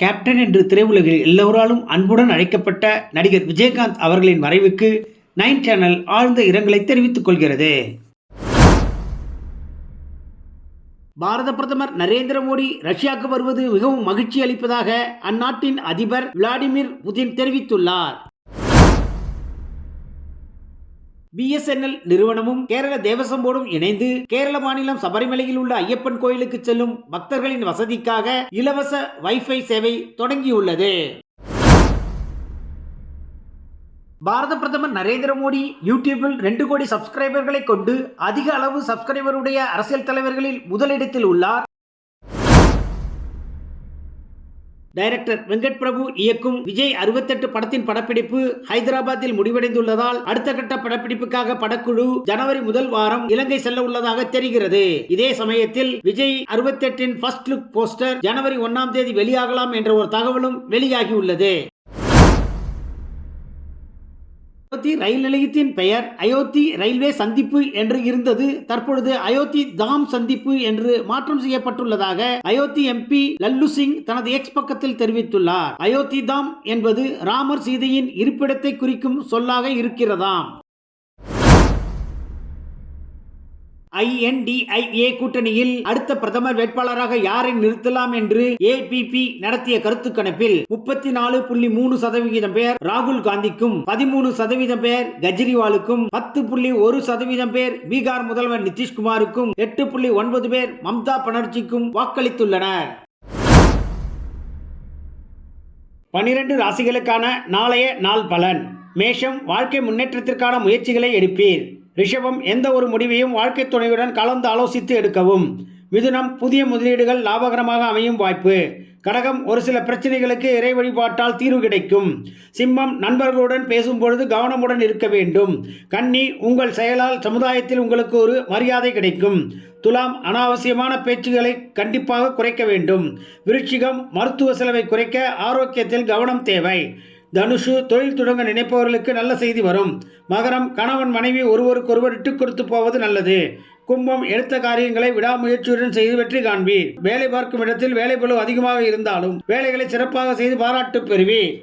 Captain என்று திரையுலகில் எல்லோராலும் அன்புடன் அழைக்கப்பட்ட நடிகர் விஜயகாந்த் அவர்களின் மறைவுக்கு நைன் சேனல் ஆழ்ந்த இரங்கலை தெரிவித்துக் கொள்கிறது. பாரத பிரதமர் நரேந்திர மோடி ரஷ்யாவுக்கு வருவது மிகவும் மகிழ்ச்சி அளிப்பதாக அந்நாட்டின் அதிபர் விளாடிமிர் புதின் தெரிவித்துள்ளார். பிஎஸ்என்எல் நிறுவனமும் கேரள தேவசம் போர்டும் இணைந்து கேரள மாநிலம் சபரிமலையில் உள்ள ஐயப்பன் கோயிலுக்கு செல்லும் பக்தர்களின் வசதிக்காக இலவச வைஃபை சேவை தொடங்கியுள்ளது. பாரத பிரதமர் நரேந்திர மோடி யூடியூபில் ரெண்டு கோடி சப்ஸ்கிரைபர்களை கொண்டு அதிக அளவு சப்ஸ்கிரைபருடைய அரசியல் தலைவர்களில் முதலிடத்தில் உள்ளார். டைரக்டர் வெங்கட் பிரபு இயக்கும் விஜய் அறுபத்தெட்டு படத்தின் படப்பிடிப்பு ஹைதராபாத்தில் முடிவடைந்துள்ளதால் அடுத்த கட்ட படப்பிடிப்புக்காக படக்குழு ஜனவரி முதல் வாரம் இலங்கை செல்ல உள்ளதாக தெரிகிறது. இதே சமயத்தில் விஜய் அறுபத்தெட்டின் ஃபர்ஸ்ட் லுக் போஸ்டர் ஜனவரி ஒன்னாம் தேதி வெளியாகலாம் என்ற ஒரு தகவலும் வெளியாகியுள்ளது. அயோத்தி ரயில் நிலையத்தின் பெயர் அயோத்தி ரயில்வே சந்திப்பு என்று இருந்தது. தற்பொழுது அயோத்தி தாம் சந்திப்பு என்று மாற்றம் செய்யப்பட்டுள்ளதாக அயோத்தி எம்பி லல்லு சிங் தனது எக்ஸ் பக்கத்தில் தெரிவித்துள்ளார். அயோத்தி தாம் என்பது ராமர் சீதையின் இருப்பிடத்தை குறிக்கும் சொல்லாக இருக்கிறதாம். ஐஎன்டிஐஏ கூட்டணியில் அடுத்த பிரதமர் வேட்பாளராக யாரை நிறுத்தலாம் என்று ஏபிபி நடத்திய கருத்து கணிப்பில் முப்பத்தி நாலு புள்ளி மூணு சதவிகிதம் பேர் ராகுல் காந்திக்கும் பதிமூணு சதவீதம் பேர் கெஜ்ரிவாலுக்கும் பத்து புள்ளி ஒரு சதவீதம் பேர் பீகார் முதல்வர் நிதிஷ்குமாருக்கும் எட்டு புள்ளி ஒன்பது பேர் மம்தா பனர்ஜிக்கும் வாக்களித்துள்ளனர். பனிரெண்டு ராசிகளுக்கான நாளைய நாள் பலன். மேஷம் வாழ்க்கை முன்னேற்றத்திற்கான முயற்சிகளை எடுப்பீர். ரிஷபம் எந்த ஒரு முடிவையும் வாழ்க்கை துணையுடன் கலந்து ஆலோசித்து எடுக்கவும். மிதுனம் புதிய முதலீடுகள் லாபகரமாக அமையும் வாய்ப்பு. கடகம் ஒரு சில பிரச்சனைகளுக்கு இறை வழிபாட்டால் தீர்வு கிடைக்கும். சிம்மம் நண்பர்களுடன் பேசும்பொழுது கவனமுடன் இருக்க வேண்டும். கன்னி உங்கள் செயலால் சமுதாயத்தில் உங்களுக்கு ஒரு மரியாதை கிடைக்கும். துலாம் அனாவசியமான பேச்சுகளை கண்டிப்பாக குறைக்க வேண்டும். விருட்சிகம் மருத்துவ செலவை குறைக்க ஆரோக்கியத்தில் கவனம் தேவை. தனுஷு தொழில் தொடங்க நினைப்பவர்களுக்கு நல்ல செய்தி வரும். மகரம் கணவன் மனைவி ஒருவருக்கொருவர் விட்டுக் கொடுத்து போவது நல்லது. கும்பம் எடுத்த காரியங்களை விடாமுயற்சியுடன் செய்து வெற்றி காண்பீர். வேலை பார்க்கும் இடத்தில் வேலை பளு அதிகமாக இருந்தாலும் வேலைகளை சிறப்பாக செய்து பாராட்டு பெறுவீர்.